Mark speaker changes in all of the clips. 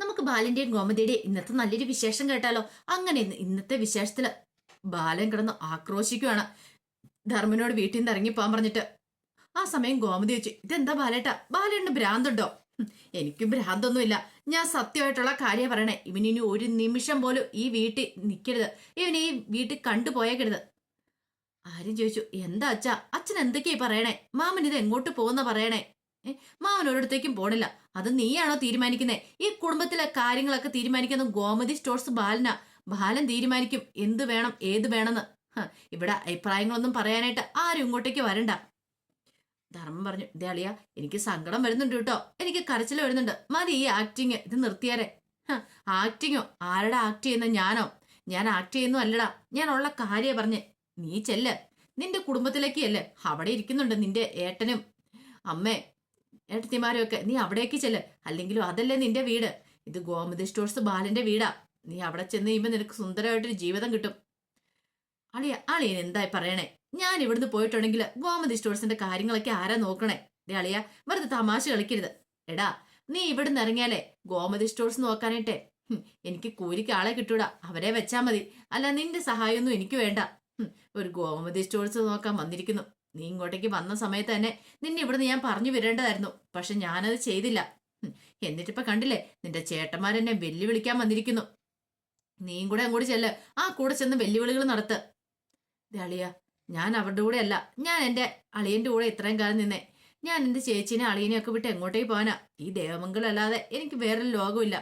Speaker 1: നമുക്ക് ബാലന്റെയും ഗോമതിയുടെയും ഇന്നത്തെ നല്ലൊരു വിശേഷം കേട്ടാലോ? അങ്ങനെ ഇന്നത്തെ വിശേഷത്തിൽ ബാലൻ കിടന്ന് ആക്രോശിക്കുകയാണ് ധർമ്മനോട് വീട്ടിൽ നിന്ന് ഇറങ്ങിപ്പോകാൻ പറഞ്ഞിട്ട് ആ സമയം ഗോമതി വെച്ചു ഇതെന്താ ബാലേട്ട? ബാലേട്ടന് ഭ്രാന്തുണ്ടോ? എനിക്ക് ഭ്രാന്തൊന്നുമില്ല. ഞാൻ സത്യമായിട്ടുള്ള കാര്യം പറയണേ. ഇവനിനി ഒരു നിമിഷം പോലും ഈ വീട്ടിൽ നിൽക്കരുത് ഇവനീ ഈ വീട്ടിൽ കണ്ടുപോയേക്കരുത്. ആരും ചോദിച്ചു എന്താ അച്ഛ? അച്ഛൻ എന്തൊക്കെയാ പറയണേ? മാമൻ ഇത് എങ്ങോട്ട് പോകുന്ന പറയണേ? മാമൻ ഒരിടത്തേക്കും പോണില്ല. അത് നീയാണോ തീരുമാനിക്കുന്നേ? ഈ കുടുംബത്തിലെ കാര്യങ്ങളൊക്കെ തീരുമാനിക്കുന്നത് ഗോമതി സ്റ്റോഴ്സ് ബാലന. ബാലൻ തീരുമാനിക്കും എന്ത് വേണം ഏത് വേണമെന്ന്. ഇവിടെ അഭിപ്രായങ്ങളൊന്നും പറയാനായിട്ട് ആരും ഇങ്ങോട്ടേക്ക് വരണ്ട. ധർമ്മം പറഞ്ഞു ദേ അളിയ എനിക്ക് സങ്കടം വരുന്നുണ്ട് കേട്ടോ. എനിക്ക് കരച്ചിൽ വരുന്നുണ്ട്. മതി ഈ ആക്ടിങ് ഇത് നിർത്തിയാരെ. ആക്ടിങ്ങോ ആരുടെ ആക്ട് ചെയ്യുന്ന? ഞാനോ? ഞാൻ ആക്ട് ചെയ്യുന്നു അല്ലടാ. ഞാൻ ഉള്ള കാര്യ പറഞ്ഞ്. നീ ചെല്ല്. നിന്റെ കുടുംബത്തിലേക്ക് അല്ലേ അവിടെ ഇരിക്കുന്നുണ്ട് നിന്റെ ഏട്ടനും. അമ്മേ ഏട്ടത്തിമാരും ഒക്കെ നീ അവിടേക്ക് ചെല്ല്. അല്ലെങ്കിലും അതല്ലേ നിന്റെ വീട്. ഇത് ഗോമതി സ്റ്റോഴ്സ് ബാലന്റെ വീടാ. നീ അവിടെ ചെന്ന് കഴിയുമ്പോൾ നിനക്ക് സുന്ദരമായിട്ടൊരു ജീവിതം കിട്ടും. അളിയ അളിയൻ എന്തായി പറയണേ? ഞാൻ ഇവിടുന്ന് പോയിട്ടുണ്ടെങ്കിൽ ഗോമതി സ്റ്റോഴ്സിന്റെ കാര്യങ്ങളൊക്കെ ആരാ നോക്കണേ? ദേ അളിയ വെറുതെ തമാശ കളിക്കരുത്. എടാ നീ ഇവിടുന്ന് ഇറങ്ങിയാലേ ഗോമതി സ്റ്റോഴ്സ് നോക്കാനായിട്ടെ. എനിക്ക് കൂലിക്ക് ആളെ കിട്ടൂടാ. അവരെ വെച്ചാ മതി. അല്ല നിന്റെ സഹായമൊന്നും എനിക്ക് വേണ്ട. ഒരു ഗോമതി സ്റ്റോഴ്സ് നോക്കാൻ വന്നിരിക്കുന്നു. നീ ഇങ്ങോട്ടേക്ക് വന്ന സമയത്ത് തന്നെ നിന്നെ ഇവിടുന്ന് ഞാൻ പറഞ്ഞു വരേണ്ടതായിരുന്നു പക്ഷെ ഞാനത് ചെയ്തില്ല. എന്നിട്ടിപ്പോ കണ്ടില്ലേ നിന്റെ ചേട്ടന്മാരെന്നെ വെല്ലുവിളിക്കാൻ വന്നിരിക്കുന്നു. നീയും കൂടെ അങ്ങോട്ട് ചെല്ല്. ആ കൂടെ ചെന്ന് വെല്ലുവിളികൾ നടത്ത്. അളിയ ഞാൻ അവരുടെ കൂടെ അല്ല. ഞാൻ എന്റെ അളിയന്റെ കൂടെ ഇത്രയും കാലം നിന്നേ. ഞാൻ എന്റെ ചേച്ചീനെ അളിയനെയൊക്കെ വിട്ട് എങ്ങോട്ടേക്ക് പോകാനാ ഈ ദേവമംഗലം അല്ലാതെ എനിക്ക് വേറൊരു ലോകമില്ല.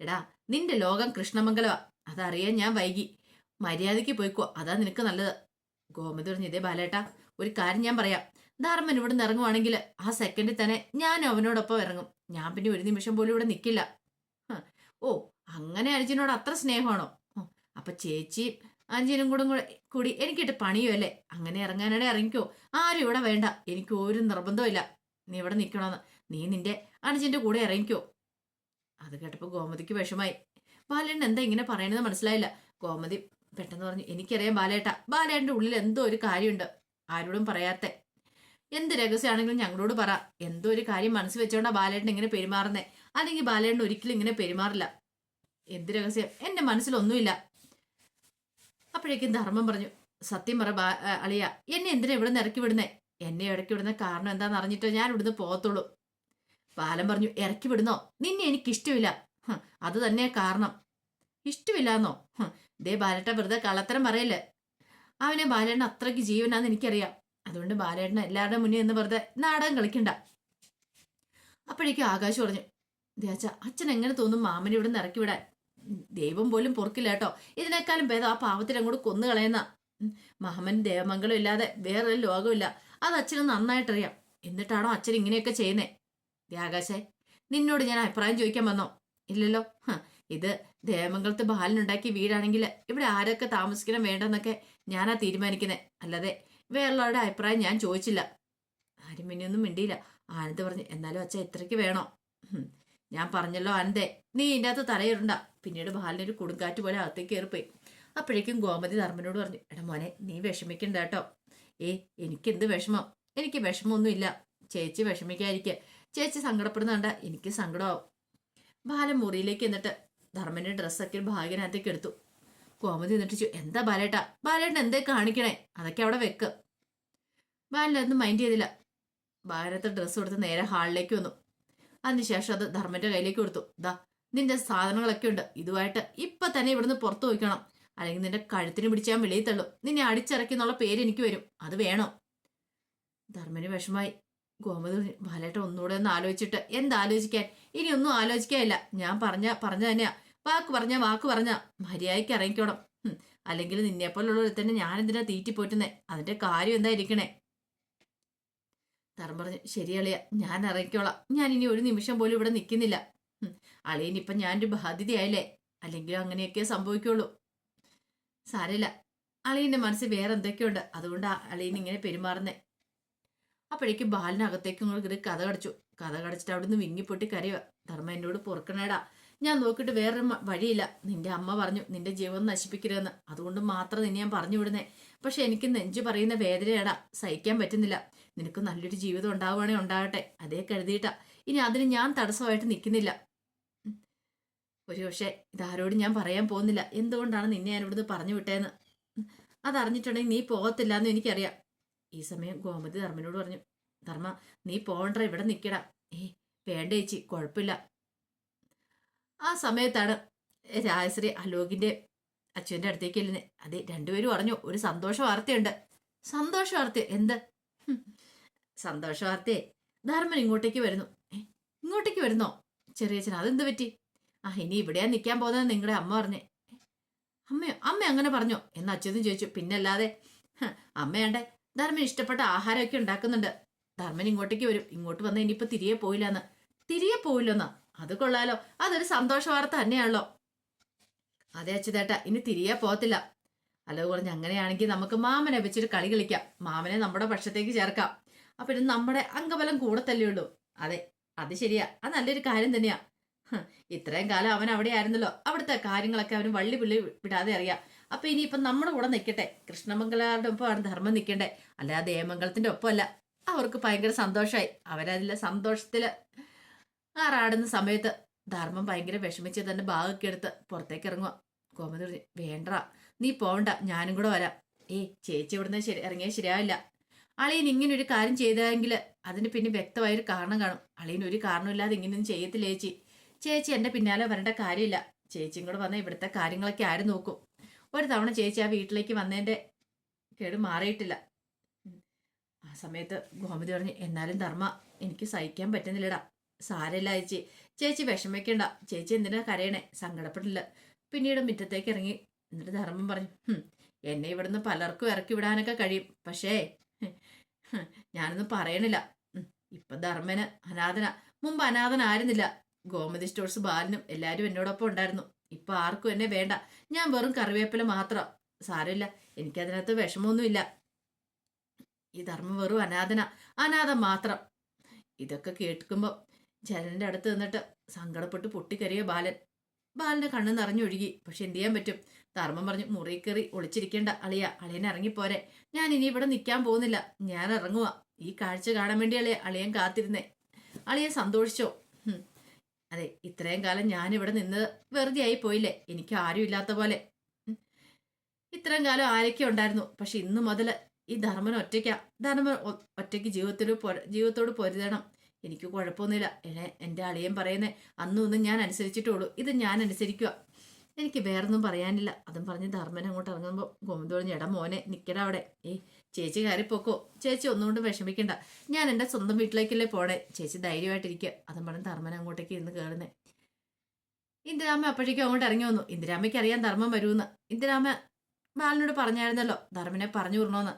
Speaker 1: എടാ നിന്റെ ലോകം കൃഷ്ണമംഗലമാ. അതറിയാൻ ഞാൻ വൈകി. മര്യാദയ്ക്ക് പോയിക്കോ. അതാ നിനക്ക് നല്ലത്. ഗോമതി പറഞ്ഞു ഇതേ ബാലേട്ടാ ഒരു കാര്യം ഞാൻ പറയാം. ധർമ്മൻ ഇവിടെ നിന്ന് ഇറങ്ങുവാണെങ്കിൽ ആ സെക്കൻഡിൽ തന്നെ ഞാൻ അവനോടൊപ്പം ഇറങ്ങും. ഞാൻ പിന്നെ ഒരു നിമിഷം പോലും ഇവിടെ നിൽക്കില്ല ഓ അങ്ങനെ അർജുനോട് അത്ര സ്നേഹമാണോ? അപ്പൊ ചേച്ചി അഞ്ചിനും കൂടെ കൂടെ കൂടി എനിക്കിട്ട് പണിയോ അല്ലേ? അങ്ങനെ ഇറങ്ങാനാടെ ഇറങ്ങിക്കോ ആരും ഇവിടെ വേണ്ട. എനിക്ക് ഒരു നിർബന്ധമില്ല നീ ഇവിടെ നിൽക്കണമെന്ന് നീ നിന്റെ അനുജന്റെ കൂടെ ഇറങ്ങിക്കോ. അത് കേട്ടപ്പോൾ ഗോമതിക്ക് വിഷമായി ബാലേട്ടൻ എന്താ ഇങ്ങനെ പറയണത് മനസ്സിലായില്ല. ഗോമതി പെട്ടെന്ന് പറഞ്ഞു എനിക്കറിയാം ബാലേട്ട. ബാലേട്ടന്റെ ഉള്ളിൽ എന്തോ ഒരു കാര്യമുണ്ട്. ആരോടും പറയാത്തെ. എന്ത് രഹസ്യമാണെങ്കിലും ഞങ്ങളോട് പറ. എന്തോ ഒരു കാര്യം മനസ്സിൽ വെച്ചോണ്ടാ ബാലേട്ടൻ ഇങ്ങനെ പെരുമാറുന്നേ. അല്ലെങ്കിൽ ബാലേട്ടൻ ഒരിക്കലും ഇങ്ങനെ പെരുമാറില്ല. എന്ത് രഹസ്യം? എന്റെ മനസ്സിലൊന്നുമില്ല. അപ്പോഴേക്കും ധർമ്മം പറഞ്ഞു സത്യം പറ അളിയ എന്നെ എന്തിനാ ഇവിടെ നിന്ന് ഇറക്കി വിടുന്നേ? എന്നെ ഇടയ്ക്ക് വിടുന്ന കാരണം എന്താണെന്ന് അറിഞ്ഞിട്ടോ ഞാൻ ഇവിടുന്ന് പോകത്തുള്ളൂ. ബാലൻ പറഞ്ഞു ഇറക്കി വിടുന്നോ? നിന്നെ എനിക്ക് ഇഷ്ടമില്ല അത് തന്നെ കാരണം. ഇഷ്ടമില്ലാന്നോ? ദേ ബാലേട്ട വെറുതെ കള്ളത്തരം പറയല്ലേ? അവനെ ബാലേട്ടൻ അത്രയ്ക്ക് ജീവനാന്ന് എനിക്കറിയാം. അതുകൊണ്ട് ബാലേട്ടൻ എല്ലാവരുടെ മുന്നിൽ നിന്ന് വെറുതെ നാടകം കളിക്കണ്ട. അപ്പോഴേക്കും ആകാശ് പറഞ്ഞു ദേച്ച അച്ഛൻ എങ്ങനെ തോന്നും മാമനെ ഇവിടെ നിന്ന് ഇറക്കി വിടാൻ? ദൈവം പോലും പൊറുക്കില്ല കേട്ടോ. ഇതിനേക്കാളും ഭേദം ആ പാവത്തിൽ അങ്ങോട്ട് കൊന്നു കളയുന്ന. മഹമൻ ദേവമംഗലം ഇല്ലാതെ വേറൊരു ലോകമില്ല. അത് അച്ഛന് നന്നായിട്ടറിയാം. എന്നിട്ടാണോ അച്ഛൻ ഇങ്ങനെയൊക്കെ ചെയ്യുന്നേ? ദേ ആകാശേ നിന്നോട് ഞാൻ അഭിപ്രായം ചോദിക്കാൻ വന്നോ? ഇല്ലല്ലോ. ഇത് ദേവമംഗലത്ത് ബാലനുണ്ടാക്കിയ വീടാണെങ്കിൽ ഇവിടെ ആരൊക്കെ താമസിക്കണം വേണ്ടെന്നൊക്കെ ഞാനാ തീരുമാനിക്കുന്നത് അല്ലാതെ വേറുള്ളവരുടെ അഭിപ്രായം ഞാൻ ചോദിച്ചില്ല. ആരും പിന്നെ ഒന്നും മിണ്ടിയില്ല. ആനന്ദ് പറഞ്ഞു എന്നാലും അച്ഛ ഇത്രയ്ക്ക് വേണോ? ഞാൻ പറഞ്ഞല്ലോ ആനന്ദേ നീ ഇതിന്റെ അകത്ത് തലയിടണ്ട. പിന്നീട് ബാലിനൊരു കൊടുങ്കാറ്റ് പോലെ അകത്തേക്ക് കയറിപ്പോയി. അപ്പോഴേക്കും ഗോമതി ധർമ്മനോട് പറഞ്ഞു എടാ മോനെ നീ വിഷമിക്കണ്ട കേട്ടോ. ഏ എനിക്കെന്ത് വിഷമം? എനിക്ക് വിഷമമൊന്നുമില്ല. ചേച്ചി വിഷമിക്കാതിരിക്കുക ചേച്ചി സങ്കടപ്പെടുന്ന കണ്ട എനിക്ക് സങ്കടമാവും. ബാലൻ മുറിയിലേക്ക് എന്നിട്ട് ധർമ്മന്റെ ഡ്രസ്സൊക്കെ ഒരു ഭാഗ്യനകത്തേക്ക് എടുത്തു. ഗോമതി എന്നിട്ട് ചോ എന്താ ബാലേട്ടാ? ബാലേട്ടൻ എന്തേ കാണിക്കണേ? അതൊക്കെ അവിടെ വെക്ക്. ബാലനൊന്നും മൈൻഡ് ചെയ്തില്ല. ബാലത്തെ ഡ്രസ്സ് കൊടുത്ത് നേരെ ഹാളിലേക്ക് വന്നു. അതിനുശേഷം അത് ധർമ്മന്റെ കയ്യിലേക്ക് കൊടുത്തു. ദാ നിന്റെ സാധനങ്ങളൊക്കെ ഉണ്ട്. ഇതുമായിട്ട് ഇപ്പൊ തന്നെ ഇവിടുന്ന് പുറത്തു പോയിക്കണം. അല്ലെങ്കിൽ നിന്റെ കഴുത്തിന് പിടിച്ചാൽ വെളിയിൽ തള്ളും. നിന്നെ അടിച്ചിറക്കി എന്നുള്ള പേര് എനിക്ക് വരും. അത് വേണോ. ധർമ്മന് വിഷമായി. ഗോമതി ബാലേട്ട ഒന്നുകൂടെ ഒന്ന് ആലോചിച്ചിട്ട്. എന്താലോചിക്കാൻ? ഇനി ഒന്നും ആലോചിക്കാനില്ല. ഞാൻ പറഞ്ഞ പറഞ്ഞു തന്നെയാ. വാക്ക് പറഞ്ഞ വാക്ക് പറഞ്ഞ. മര്യാദയ്ക്ക് ഇറങ്ങിക്കോണം. അല്ലെങ്കിൽ അല്ലെങ്കിൽ നിന്നെപ്പോലുള്ള തന്നെ ഞാൻ എന്തിനാ തീറ്റി പോറ്റുന്നേ? അതിന്റെ കാര്യം എന്താ ഇരിക്കണേ? തറം പറഞ്ഞു ശരി അളിയ ഞാൻ ഇറങ്ങിക്കോളാം. ഞാൻ ഇനി ഒരു നിമിഷം പോലും ഇവിടെ നിൽക്കുന്നില്ല. അളിയനിപ്പം ഞാനൊരു ബാധ്യതയായില്ലേ അല്ലെങ്കിലും അങ്ങനെയൊക്കെ സംഭവിക്കുള്ളൂ. സാരമില്ല. അളിയന്റെ മനസ്സിൽ വേറെ എന്തൊക്കെയുണ്ട്? അതുകൊണ്ട് അളിയൻ ഇങ്ങനെ പെരുമാറുന്നേ. അപ്പോഴേക്കും ബാലിനകത്തേക്കും കൂടെ കഥ കടച്ചു. കഥ കടച്ചിട്ട് അവിടുന്ന് വിങ്ങിപ്പൊട്ടി കരയുക ധർമ്മ എന്നോട് പൊറുക്കണേടാ. ഞാൻ നോക്കിയിട്ട് വേറൊരു വഴിയില്ല. നിന്റെ അമ്മ പറഞ്ഞു നിന്റെ ജീവൻ നശിപ്പിക്കരുതെന്ന്. അതുകൊണ്ട് മാത്രം നിന്നെ ഞാൻ പറഞ്ഞു വിടുന്നേ. പക്ഷെ എനിക്ക് നെഞ്ചു പറയുന്ന വേദനയടാ. സഹിക്കാൻ പറ്റുന്നില്ല. നിനക്ക് നല്ലൊരു ജീവിതം ഉണ്ടാവുകയാണെങ്കിൽ ഉണ്ടാകട്ടെ. അതേ കരുതിയിട്ടാ. ഇനി അതിന് ഞാൻ തടസ്സമായിട്ട് നിൽക്കുന്നില്ല. ഒരുപക്ഷെ ഒരു പക്ഷേ ഇതാരോടും ഞാൻ പറയാൻ പോകുന്നില്ല. എന്തുകൊണ്ടാണ് നിന്നെ ഞാൻ ഇവിടുന്ന് പറഞ്ഞു വിട്ടേന്ന്? അതറിഞ്ഞിട്ടുണ്ടെങ്കിൽ നീ പോകത്തില്ല എന്ന് എനിക്കറിയാം. ഈ സമയം ഗോമതി ധർമ്മനോട് പറഞ്ഞു ധർമ്മ നീ പോകണ്ട. ഇവിടെ നിൽക്കടാ. ഏ വേണ്ട ചേച്ചി. കുഴപ്പമില്ല. ആ സമയത്താണ് രാജശ്രീ അലോകിന്റെ അച്ഛന്റെ അടുത്തേക്ക് ചെല്ലുന്നത് അതെ രണ്ടുപേരും പറഞ്ഞു ഒരു സന്തോഷ വാർത്തയുണ്ട്. സന്തോഷ വാർത്ത എന്ത്? സന്തോഷ വാർത്തയെ ധർമ്മൻ ഇങ്ങോട്ടേക്ക് വരുന്നു. ഇങ്ങോട്ടേക്ക് വരുന്നോ? ചെറിയച്ഛൻ അതെന്ത് പറ്റി? ആ ഇനി ഇവിടെയാ നിൽക്കാൻ പോകുന്നത് നിങ്ങളുടെ അമ്മ പറഞ്ഞേ. "ഏ, അമ്മയോ അമ്മ അങ്ങനെ പറഞ്ഞോ? എന്ന് അച്ഛനും ചോദിച്ചു. പിന്നല്ലാതെ "ഹ, അമ്മയാണ്ടേ ധർമ്മൻ ഇഷ്ടപ്പെട്ട ആഹാരമൊക്കെ ഉണ്ടാക്കുന്നുണ്ട്. ധർമ്മൻ ഇങ്ങോട്ടേക്ക് വരും. ഇങ്ങോട്ട് വന്നാൽ ഇനിയിപ്പോൾ തിരികെ പോയില്ലെന്ന്. തിരികെ പോയില്ലെന്നാ അത് കൊള്ളാലോ. അതൊരു സന്തോഷ വാർത്ത തന്നെയാണല്ലോ. അതെ അച്ഛതേട്ട ഇനി തിരികെ പോകത്തില്ല. അല്ലത് പറഞ്ഞ് അങ്ങനെയാണെങ്കിൽ നമുക്ക് മാമനെ വെച്ചിട്ട് കളി കളിക്കാം. മാമനെ നമ്മുടെ പക്ഷത്തേക്ക് ചേർക്കാം. അപ്പൊ ഇത് നമ്മുടെ അംഗബലം കൂടത്തല്ലേ ഉള്ളൂ. അതെ അത് ശരിയാ. അത് നല്ലൊരു കാര്യം തന്നെയാ. ഇത്രയും കാലം അവൻ അവിടെ ആയിരുന്നല്ലോ. അവിടുത്തെ കാര്യങ്ങളൊക്കെ അവന് വള്ളി പുള്ളി വിടാതെ അറിയാം. അപ്പൊ ഇനിയിപ്പം നമ്മുടെ കൂടെ നിൽക്കട്ടെ. കൃഷ്ണമംഗലാരുടെ ആണ് ധർമ്മം നിൽക്കണ്ടേ അല്ലാതെ ദേവമംഗലത്തിന്റെ ഒപ്പമല്ല. അവർക്ക് ഭയങ്കര സന്തോഷമായി. അവരതിലെ സന്തോഷത്തിൽ ആറാടുന്ന സമയത്ത് ധർമ്മം ഭയങ്കര വിഷമിച്ച് തന്നെ ബാഗൊക്കെ എടുത്ത് പുറത്തേക്ക് ഇറങ്ങുക ഗോമതി പറഞ്ഞു വേണ്ട നീ പോണ്ട ഞാനും കൂടെ വരാം. ഏയ് ചേച്ചി ഇവിടുന്ന് ശരി ഇറങ്ങിയ ശരിയാവില്ല. അളിയൻ ഇങ്ങനെ ഒരു കാര്യം ചെയ്തതെങ്കിൽ അതിന് പിന്നെ വ്യക്തമായൊരു കാരണം കാണും. അളിയൻ ഒരു കാരണമില്ലാതെ ഇങ്ങനെയൊന്നും ചെയ്യത്തില്ല ചേച്ചി? ചേച്ചി എന്റെ പിന്നാലെ വരേണ്ട കാര്യമില്ല. ചേച്ചിയും കൂടെ വന്നാൽ ഇവിടുത്തെ കാര്യങ്ങളൊക്കെ ആരും നോക്കും? ഒരു തവണ ചേച്ചി ആ വീട്ടിലേക്ക് വന്നതിന്റെ കേട് മാറിയിട്ടില്ല. ആ സമയത്ത് ഗോമതി പറഞ്ഞു എന്നാലും ധർമ്മ എനിക്ക് സഹിക്കാൻ പറ്റുന്നില്ലടാ. സാരമില്ല ചേച്ചി. ചേച്ചി വിഷമിക്കണ്ട. ചേച്ചി എന്തിനാ കരയണേ? സങ്കടപ്പെടില്ല പിന്നീട് മുറ്റത്തേക്ക് ഇറങ്ങി. എന്നിട്ട് ധർമ്മം പറഞ്ഞു എന്നെ ഇവിടുന്ന് പലർക്കും ഇറക്കി വിടാനൊക്കെ കഴിയും. പക്ഷേ ഞാനൊന്നും പറയണില്ല. ഇപ്പം ഇപ്പൊ ധർമ്മന് അനാഥന. മുമ്പ് അനാഥനായിരുന്നില്ല. ഗോമതി സ്റ്റോഴ്സ് ബാലനും എല്ലാവരും എന്നോടൊപ്പം ഉണ്ടായിരുന്നു. ഇപ്പം ആർക്കും എന്നെ വേണ്ട. ഞാൻ വെറും കറിവേപ്പില മാത്രം. സാരമില്ല. എനിക്കതിനകത്ത് വിഷമമൊന്നുമില്ല. ഈ ധർമ്മം വെറും അനാഥന. അനാഥം മാത്രം. ഇതൊക്കെ കേൾക്കുമ്പോൾ ജനലിന്റെ അടുത്ത് നിന്നിട്ട് സങ്കടപ്പെട്ട് പൊട്ടിക്കറിയ ബാലൻ. ബാലന്റെ കണ്ണ് നിറഞ്ഞൊഴുകി. പക്ഷെ എന്ത് ചെയ്യാൻ പറ്റും? ധർമ്മം പറഞ്ഞു മുറി കയറി ഒളിച്ചിരിക്കേണ്ട അളിയ അളിയൻ ഇറങ്ങിപ്പോരെ. ഞാൻ ഇനി ഇവിടെ നിൽക്കാൻ പോകുന്നില്ല. ഞാൻ ഇറങ്ങുക ഈ കാഴ്ച കാണാൻ വേണ്ടി അളിയ അളിയൻ കാത്തിരുന്നേ. അളിയൻ സന്തോഷിച്ചോ? അതെ ഇത്രയും കാലം ഞാൻ ഇവിടെ നിന്ന് വെറുതെ ആയി പോയില്ലേ? എനിക്ക് ആരും ഇല്ലാത്ത പോലെ. ഇത്രയും കാലം ആരൊക്കെ ഉണ്ടായിരുന്നു. പക്ഷെ ഇന്ന് മുതൽ ഈ ധർമ്മൻ ഒറ്റയ്ക്കാ. ധർമ്മൻ ഒറ്റയ്ക്ക് ജീവിതത്തിൽ പൊര- ജീവിതത്തോട് പൊരുതണം. എനിക്ക് കുഴപ്പമൊന്നുമില്ല. എന്നെ എന്റെ അളിയൻ പറയുന്നേ അന്നും ഞാൻ അനുസരിച്ചിട്ടുള്ളൂ ഇത് ഞാൻ അനുസരിക്കുക. എനിക്ക് വേറൊന്നും പറയാനില്ല. അതും പറഞ്ഞ് ധർമ്മൻ അങ്ങോട്ട് ഇറങ്ങുമ്പോൾ ഗോവിന്ദ പറഞ്ഞു എടാ മോനെ നിൽക്കട അവിടെ. ഏയ് ചേച്ചി കയറിപ്പോക്കോ ചേച്ചി ഒന്നുകൊണ്ട് വിഷമിക്കണ്ട. ഞാൻ എന്റെ സ്വന്തം വീട്ടിലേക്കല്ലേ പോണേ. ചേച്ചി ധൈര്യമായിട്ടിരിക്കുക. അതും പറഞ്ഞ് ധർമ്മൻ അങ്ങോട്ടേക്ക് ഇന്ന് കയറുന്നേ ഇന്ദിരാമ്മ അപ്പോഴേക്കും അങ്ങോട്ട് ഇറങ്ങി വന്നു. ഇന്ദിരാമ്മയ്ക്ക് അറിയാൻ ധർമ്മം വരുമെന്ന്. ഇന്ദിരാമ്മ ബാലനോട് പറഞ്ഞായിരുന്നല്ലോ. ധർമ്മനെ പറഞ്ഞു വിടണോന്ന്.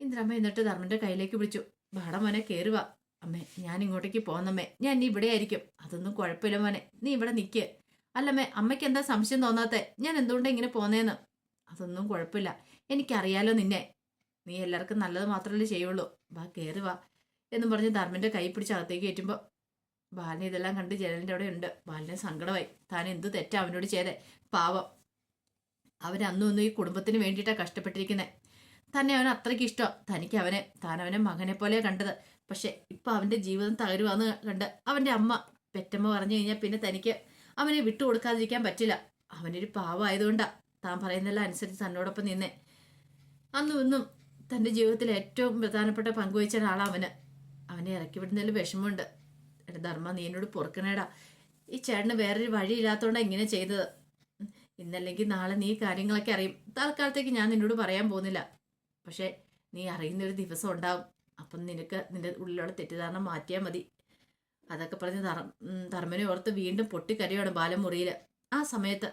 Speaker 1: ഇന്ദിരാമ്മ എന്നിട്ട് ധർമ്മന്റെ കയ്യിലേക്ക് പിടിച്ചു. ബാട മോനെ കയറുക അമ്മേ ഞാൻ ഇങ്ങോട്ടേക്ക് പോകുന്നമ്മേ ഞാൻ ഇനി ഇവിടെ ആയിരിക്കും. അതൊന്നും കുഴപ്പമില്ല മോനെ. നീ ഇവിടെ നിൽക്ക് അല്ലമ്മേ അമ്മയ്ക്ക് എന്താ സംശയം തോന്നാത്തെ? ഞാൻ എന്തുകൊണ്ട് ഇങ്ങനെ പോന്നേന്ന്? അതൊന്നും കുഴപ്പമില്ല. എനിക്കറിയാലോ നിന്നെ. നീ എല്ലാവർക്കും നല്ലത് മാത്രമല്ലേ ചെയ്യുള്ളൂ. വാ കയറുക എന്ന് പറഞ്ഞ് ധർമ്മന്റെ കൈ പിടിച്ച് അകത്തേക്ക് കയറ്റുമ്പോൾ ബാലൻ ഇതെല്ലാം കണ്ട് ജനലിന്റെ അവിടെ ഉണ്ട്. ബാലിനെ സങ്കടമായി. താൻ എന്ത് തെറ്റാ അവനോട് ചെയ്തേ? പാവം. ഒന്നും ഈ കുടുംബത്തിന് വേണ്ടിയിട്ടാണ് കഷ്ടപ്പെട്ടിരിക്കുന്നത് തന്നെ അവന് അത്രയ്ക്ക് ഇഷ്ടം. തനിക്ക് അവനെ താൻ അവനെ മകനെ പോലെ കണ്ടത്. പക്ഷെ ഇപ്പൊ അവന്റെ ജീവിതം തകരുവാന്ന് കണ്ട് അവന്റെ അമ്മ പെറ്റമ്മ പറഞ്ഞു കഴിഞ്ഞാൽ പിന്നെ തനിക്ക് അവനെ വിട്ടു കൊടുക്കാതിരിക്കാൻ പറ്റില്ല. അവനൊരു പാവമായതുകൊണ്ടാ താൻ പറയുന്നതെല്ലാം അനുസരിച്ച് തന്നോടൊപ്പം നിന്നെ. അന്നും ഇന്നും തന്റെ ജീവിതത്തിൽ ഏറ്റവും പ്രധാനപ്പെട്ട പങ്കുവച്ച ഒരാളാ അവന്. അവനെ ഇറക്കി വിടുന്നതിൽ വിഷമമുണ്ട്. എടാ ധർമ്മ നീ എന്നോട് പൊറുക്കണേടാ. ഈ ചേട്ടന് വേറൊരു വഴിയില്ലാത്തതുകൊണ്ടാണ് ഇങ്ങനെ ചെയ്തത്. ഇന്നല്ലെങ്കിൽ നാളെ നീ കാര്യങ്ങളൊക്കെ അറിയും. തൽക്കാലത്തേക്ക് ഞാൻ നിന്നോട് പറയാൻ പോകുന്നില്ല. പക്ഷേ നീ അറിയുന്ന ഒരു ദിവസം ഉണ്ടാവും. അപ്പം നിനക്ക് നിന്റെ ഉള്ളിലുള്ള തെറ്റിദ്ധാരണ മാറ്റിയാൽ മതി. അതൊക്കെ പറഞ്ഞ് ധർ ധർമ്മനെ ഓർത്ത് വീണ്ടും പൊട്ടിക്കരയാണ് ബാലമുറിയിൽ ആ സമയത്ത്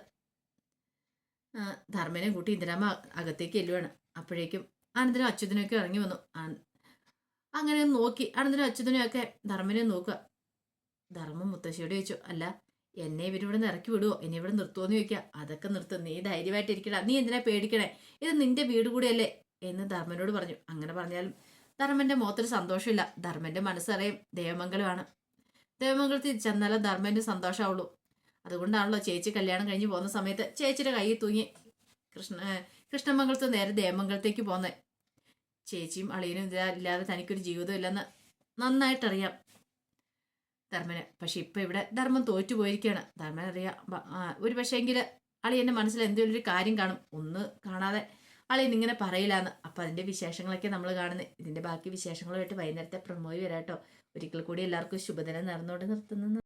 Speaker 1: ധർമ്മനെ കൂട്ടി ഇന്ദിരാമ്മ അകത്തേക്ക് എല്ലുവാണ് അപ്പോഴേക്കും അനന്തരം അച്യുതനൊക്കെ ഇറങ്ങി വന്നു. അങ്ങനെ നോക്കി അനന്തരം അച്യുതനെയൊക്കെ ധർമ്മനെ നോക്കുക. ധർമ്മം മുത്തശ്ശിയോട് ചോദിച്ചു അല്ല എന്നെ ഇവരിവിടെ നിന്ന് ഇറക്കി വിടുവോ? എന്നെ ഇവിടെ നിർത്തുമോ എന്ന് ചോദിക്കുക. അതൊക്കെ നിർത്തും. നീ ധൈര്യമായിട്ടിരിക്കടാ. നീ എന്തിനാ പേടിക്കണേ? ഇത് നിന്റെ വീട് കൂടിയല്ലേ? എന്ന് ധർമ്മനോട് പറഞ്ഞു. അങ്ങനെ പറഞ്ഞാലും ധർമ്മന്റെ മുഖത്തൊരു സന്തോഷമില്ല. ധർമ്മന്റെ മനസ്സറിയും ദേവമംഗലമാണ്. ദേവമംഗലത്തിൽ ചെന്നാലേ ധർമ്മന്റെ സന്തോഷമാവുള്ളൂ അതുകൊണ്ടാണല്ലോ ചേച്ചി കല്യാണം കഴിഞ്ഞ് പോകുന്ന സമയത്ത് ചേച്ചിയുടെ കൈ തൂങ്ങി കൃഷ്ണ കൃഷ്ണമംഗലത്ത് നേരെ ദേവമംഗലത്തേക്ക് പോകുന്നത് ചേച്ചിയും അളിയനും ഇല്ലാതെ തനിക്കൊരു ജീവിതം ഇല്ലെന്ന് നന്നായിട്ടറിയാം ധർമ്മന്. പക്ഷെ ഇപ്പൊ ഇവിടെ ധർമ്മം തോറ്റു പോയിരിക്കുകയാണ്. ധർമ്മൻ അറിയാം ഒരു പക്ഷേങ്കിൽ അളിയന്റെ മനസ്സിൽ എന്തെങ്കിലും ഒരു കാര്യം കാണും. ഒന്ന് കാണാതെ അളിയൻ ഇന്നിങ്ങനെ പറയില്ലാന്ന്. അപ്പം അതിന്റെ വിശേഷങ്ങളൊക്കെ നമ്മൾ കാണുന്നത് ഇതിന്റെ ബാക്കി വിശേഷങ്ങളുമായിട്ട് വൈകുന്നേരത്തെ പ്രമോയി വരാട്ടോ. ഒരിക്കൽ കൂടി എല്ലാവർക്കും ശുഭദിനം നേർന്നുകൊണ്ട് നിർത്തുന്നു.